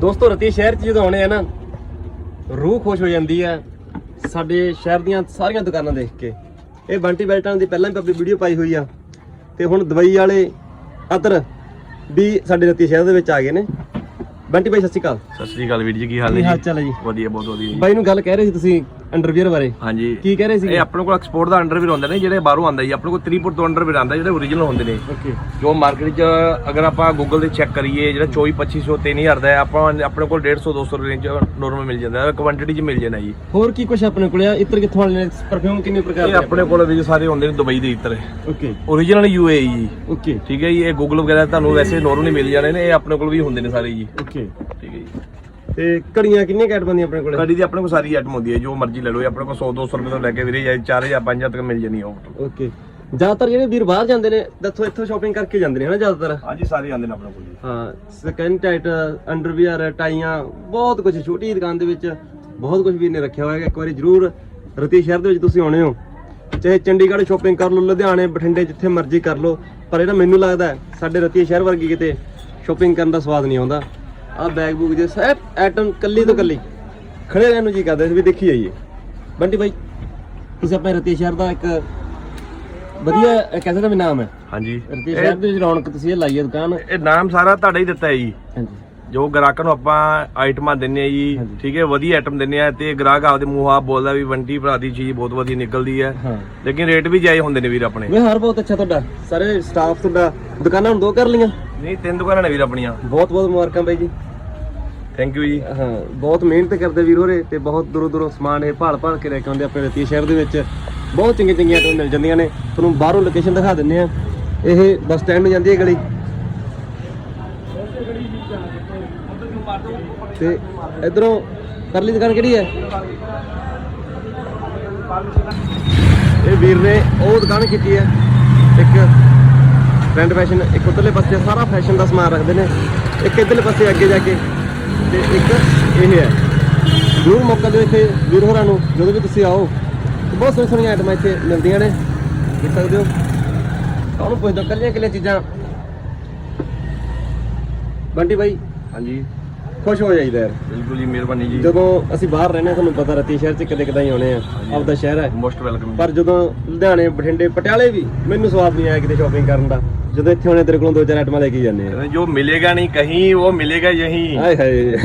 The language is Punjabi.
ਦੋਸਤੋ ਰਤੀ ਸ਼ਹਿਰ 'ਚ ਜਦੋਂ ਆਉਣੇ ਆ ਨਾ ਰੂਹ ਖੁਸ਼ ਹੋ ਜਾਂਦੀ ਹੈ ਸਾਡੇ ਸ਼ਹਿਰ ਦੀਆਂ ਸਾਰੀਆਂ ਦੁਕਾਨਾਂ ਦੇਖ ਕੇ। ਇਹ ਬੰਟੀ ਬੈਲਟਾਂ ਦੀ ਪਹਿਲਾਂ ਵੀ ਆਪਣੀ ਵੀਡੀਓ ਪਾਈ ਹੋਈ ਆ। ਤੇ ਹੁਣ ਦਵਾਈ ਵਾਲੇ ਅਤਰ ਵੀ ਸਾਡੇ ਰਤੀ ਸ਼ਹਿਰ ਦੇ ਵਿੱਚ ਆ ਗਏ ਨੇ। ਬੰਟੀ ਭਾਈ ਸਤਿ ਸ਼੍ਰੀ ਅਕਾਲ। ਸਤਿ ਸ੍ਰੀ ਅਕਾਲ ਵੀਰ ਜੀ ਕੀ ਹਾਲ ਕੀ ਹੈ ਹਾਲ ਜੀ ਚਾਲ ਹੈ ਜੀ? ਵਧੀਆ ਬਹੁਤ ਵਧੀਆ ਜੀ। ਬਾਈ ਨੂੰ ਗੱਲ ਕਹਿ ਰਹੇ ਸੀ ਤੁਸੀਂ ਅੰਡਰਵੀਅਰ ਬਾਰੇ? ਹਾਂਜੀ। ਕੀ ਕਹਿ ਰਹੇ ਸੀ ਇਹ ਆਪਣੇ ਕੋਲ ਐਕਸਪੋਰਟ ਦਾ ਅੰਡਰਵੀਰ ਹੁੰਦੇ ਨੇ ਜਿਹੜੇ ਬਾਹਰੋਂ ਆਉਂਦਾ ਜੀ। ਆਪਣੇ ਕੋਲ 3 ਫੁੱਟ ਤੋਂ ਅੰਡਰਵੀਰ ਆਉਂਦਾ ਜਿਹੜੇ ਓਰੀਜਨਲ ਹੁੰਦੇ ਨੇ। ਓਕੇ ਜੋ ਮਾਰਕੀਟ 'ਚ ਅਗਰ ਆਪਾਂ ਗੂਗਲ ਤੇ ਚੈੱਕ ਕਰੀਏ ਜਿਹੜਾ 24 2500 3000 ਦਾ ਹੈ ਆਪਾਂ ਆਪਣੇ ਕੋਲ 150 200 ਰੇਂਜ ਨੋਰਮਲ ਮਿਲ ਜਾਂਦਾ ਹੈ ਕੁਆਂਟੀਟੀ 'ਚ ਮਿਲ ਜਾਣਾ ਜੀ। ਹੋਰ ਕੀ ਕੁਝ ਆਪਣੇ ਕੋਲ ਆ? ਇਤਰ ਕਿੱਥੋਂ ਵਾਲੇ ਨੇ? ਪਰਫਿਊਮ ਕਿੰਨੇ ਪ੍ਰਕਾਰ ਦੇ ਆਪਣੇ ਕੋਲ ਵੀ ਸਾਰੇ ਹੁੰਦੇ ਨੇ ਦੁਬਈ ਦੇ ਇੱਤਰ ਓਕੇ ਓਰੀਜਨਲ ਯੂਏਈ ਜੀ। ਓਕੇ ਠੀਕ ਹੈ ਜੀ ਇਹ ਗੂਗਲ ਵਗੈਰਾ ਤੁਹਾਨੂੰ ਵੈਸੇ ਨੋਰਮਲੀ ਮਿਲ ਜਾਣੇ ਨੇ ਇਹ ਆਪਣੇ ਕੋਲ ਵੀ ਹੁੰਦੇ ਨੇ ਸਾਰੇ ਜੀ। ਓਕੇ ਤੇ ਘੜੀਆਂ ਕਿੰਨੀਆਂ ਕੈਟ ਬੰਦੀਆਂ ਆਪਣੇ ਕੋਲ? ਕੜੀ ਦੀ ਆਪਣੇ ਕੋਲ ਸਾਰੀ ਆਈਟਮ ਹੁੰਦੀ ਹੈ ਜੋ ਮਰਜ਼ੀ ਲੈ ਲਓ ਆਪਣੇ ਕੋਲ 100 200 ਰੁਪਏ ਤੋਂ ਲੈ ਕੇ ਵੀਰੇ ਜਾਂ 4000 5000 ਤੱਕ ਮਿਲ ਜਾਣੀ ਉਹ ਓਕੇ। ਜ਼ਿਆਦਾਤਰ ਜਿਹੜੇ ਵੀਰ ਬਾਹਰ ਜਾਂਦੇ ਨੇ ਦੱਸੋ ਇੱਥੋਂ ਸ਼ਾਪਿੰਗ ਕਰਕੇ ਜਾਂਦੇ ਨੇ ਹਨਾ ਜ਼ਿਆਦਾਤਰ? ਹਾਂਜੀ ਸਾਰੇ ਆਉਂਦੇ ਨੇ ਆਪਣੇ ਕੋਲ ਜੀ। ਹਾਂ ਸਕਿਨ ਟਾਈਟ ਅੰਡਰਵੀਅਰ ਟਾਈਆਂ ਬਹੁਤ ਕੁਝ ਛੋਟੀ ਦੁਕਾਨ ਦੇ ਵਿੱਚ ਬਹੁਤ ਕੁਝ ਵੀਰ ਨੇ ਰੱਖਿਆ ਹੋਇਆ ਹੈ ਇੱਕ ਵਾਰੀ ਜਰੂਰ ਰਤੀ ਸ਼ਹਿਰ ਦੇ ਵਿੱਚ ਤੁਸੀਂ ਆਉਣੇ ਹੋ। ਚਾਹੇ ਚੰਡੀਗੜ੍ਹ ਸ਼ਾਪਿੰਗ ਕਰ ਲਓ ਲੁਧਿਆਣੇ ਬਠਿੰਡੇ ਜਿੱਥੇ ਮਰਜ਼ੀ ਕਰ ਲਓ ਪਰ ਇਹ ਨਾ ਮੈਨੂੰ ਲੱਗਦਾ ਹੈ, ਸਾਡੇ ਰਤੀ ਸ਼ਹਿਰ ਵਰਗੀ ਕਿਤੇ ਸ਼ਾਪਿੰਗ ਕਰਨ ਦਾ ਸਵਾਦ ਨਹੀਂ ਆਉਂਦਾ। ਆਹ ਬੈਗ ਬੂਗ ਜੇ ਸਭ ਆਈਟਮ ਕੱਲੀ ਤੋਂ ਕੱਲੀ। ਖੜੇ ਰਹਿਣ ਨੂੰ ਜੀ ਕਰਦਾ ਸੀ ਵੀ ਦੇਖੀ ਜਾਈਏ। ਬੰਟੀ ਬਾਈ ਤੁਸੀਂ ਆਪਣੇ ਰਤੀ ਸ਼ਹਿਰ ਦਾ ਇੱਕ ਵਧੀਆ ਕਹਿੰਦੇ ਦਾ ਵੀ ਨਾਮ ਹੈ। ਹਾਂਜੀ। ਰਤੀ ਸ਼ਹਿਰ ਦੇ ਵਿੱਚ ਰੌਣਕ ਤੁਸੀਂ ਇਹ ਲਾਈ ਹੈ ਦੁਕਾਨ। ਇਹ ਨਾਮ ਸਾਰਾ ਤੁਹਾਡਾ ਹੀ ਦਿੱਤਾ ਹੈ ਜੀ। ਹਾਂਜੀ। ਜੋ ਗ੍ਰਾਹਕਾਂ ਨੂੰ ਆਪਾਂ ਆਈਟਮਾਂ ਦਿੰਨੇ ਆ ਜੀ। ਠੀਕ ਹੈ ਵਧੀਆ ਆਈਟਮ ਦਿੰਨੇ ਆ ਤੇ ਗ੍ਰਾਹਕ ਆਪਦੇ ਮੂੰਹ ਆਪ ਬੋਲਦਾ ਵੀ ਬੰਟੀ ਭਰਾ ਦੀ ਚੀਜ਼ ਬਹੁਤ ਵਧੀਆ ਨਿਕਲਦੀ ਹੈ। ਹਾਂ। ਲੇਕਿਨ ਰੇਟ ਵੀ ਜਾਇਜ਼ ਹੁੰਦੇ ਨੇ ਵੀਰ ਆਪਣੇ। ਵਿਹਾਰ ਬਹੁਤ ਅੱਛਾ ਤੁਹਾਡਾ। ਸਾਰੇ ਸਟਾਫ ਤੁਹਾਡਾ ਦੁਕਾਨਾਂ ਹੁਣ ਦੋ ਕਰ ਲੀਆਂ ਨਹੀਂ ਤਿੰਨ ਦੁਕਾਨਾਂ ਨੇ ਵੀਰ ਆਪਣੀਆਂ। ਬਹੁਤ ਬਹੁਤ ਮੁਬਾਰਕਾਂ ਬਾਈ ਜੀ। ਥੈਂਕ ਯੂ ਜੀ। ਹਾਂ, ਬਹੁਤ ਮਿਹਨਤ ਕਰਦੇ ਵੀਰ ਹੋਰੇ ਤੇ ਬਹੁਤ ਦੂਰੋਂ ਦੂਰੋਂ ਸਮਾਨ ਇਹ ਭਾਲ ਭਾਲ ਕੇ ਲੈ ਕੇ ਆਉਂਦੇ ਆਪਣੇ ਰਤੀ ਸ਼ਹਿਰ ਦੇ ਵਿੱਚ। ਬਹੁਤ ਚੰਗੀਆਂ ਚੰਗੀਆਂ ਆਈਟਮ ਮਿਲ ਜਾਂਦੀਆਂ ਨੇ। ਤੁਹਾਨੂੰ ਬਾਹਰੋਂ ਲੋਕੇਸ਼ਨ ਦਿਖਾ ਦਿੰਨੇ ਆ ਇਹ ਬੱਸ ਸਟੈਂਡ ਨੂੰ ਜਾਂਦੀ ਹੈ ਗਲੀ। ਤੇ ਇਧਰੋਂ ਪਰਲੀ ਦੁਕਾਨ ਕਿਹੜੀ ਹੈ? ਇਹ ਵੀਰ ਨੇ ਉਹ ਦੁਕਾਨ ਕੀਤੀ ਹੈ। ਇੱਕ ਟ੍ਰੈਂਡ ਫੈਸ਼ਨ, ਇੱਕ ਉਧਰਲੇ ਪਾਸੇ ਸਾਰਾ ਫੈਸ਼ਨ ਦਾ ਸਮਾਨ ਰੱਖਦੇ ਨੇ। ਇੱਕ ਇਧਰਲੇ ਪਾਸੇ ਅੱਗੇ ਜਾ ਕੇ ਤੇ ਇੱਕ ਇਹ ਹੈ। ਜ਼ਰੂਰ ਮੌਕਾ ਦਿਓ ਇੱਥੇ ਵੀਰ ਹੋਰਾਂ ਨੂੰ ਜਦੋਂ ਵੀ ਤੁਸੀਂ ਆਓ। ਬਹੁਤ ਸੋਹਣੀਆਂ ਸੋਹਣੀਆਂ ਆਈਟਮਾਂ ਇੱਥੇ ਮਿਲਦੀਆਂ ਨੇ। ਦੇਖ ਸਕਦੇ ਹੋ। ਉਹਨੂੰ ਪੁੱਛਦਾ ਕੱਲੀਆਂ ਕੱਲੀਆਂ ਚੀਜ਼ਾਂ। ਬੰਟੀ ਬਾਈ ਹਾਂਜੀ। ਖੁਸ਼ ਹੋ ਜਾਈਦਾ ਯਾਰ। ਬਿਲਕੁਲ ਜੀ ਮਿਹਰਬਾਨੀ ਜੀ। ਜਦੋਂ ਅਸੀਂ ਬਾਹਰ ਰਹਿੰਦੇ ਹਾਂ ਤੁਹਾਨੂੰ ਪਤਾ ਰਤੀ ਸ਼ਹਿਰ 'ਚ ਕਦੇ ਕਦਾਈ ਆਉਣੇ ਆ। ਆਪਦਾ ਸ਼ਹਿਰ ਹੈ। ਮੋਸਟ ਵੈਲਕਮ ਪਰ ਜਦੋਂ ਲੁਧਿਆਣੇ ਬਠਿੰਡੇ ਪਟਿਆਲੇ ਵੀ ਮੈਨੂੰ ਸਵਾਦ ਨਹੀਂ ਆਇਆ ਕਿਤੇ ਸ਼ਾਪਿੰਗ ਕਰਨ ਦਾ। ਜਦੋਂ ਇੱਥੇ ਆਉਣੇ ਤੇਰੇ ਕੋਲੋਂ ਦੋ ਚਾਰ ਆਈਟਮਾਂ ਲੈ ਕੇ ਜਾਂਦੇ ਆ। ਜੋ ਮਿਲੇਗਾ ਨਹੀਂ ਕਹੀਂ ਉਹ ਮਿਲੇਗਾ ਯਹੀਂ ਹਾਏ ਹਾਏ।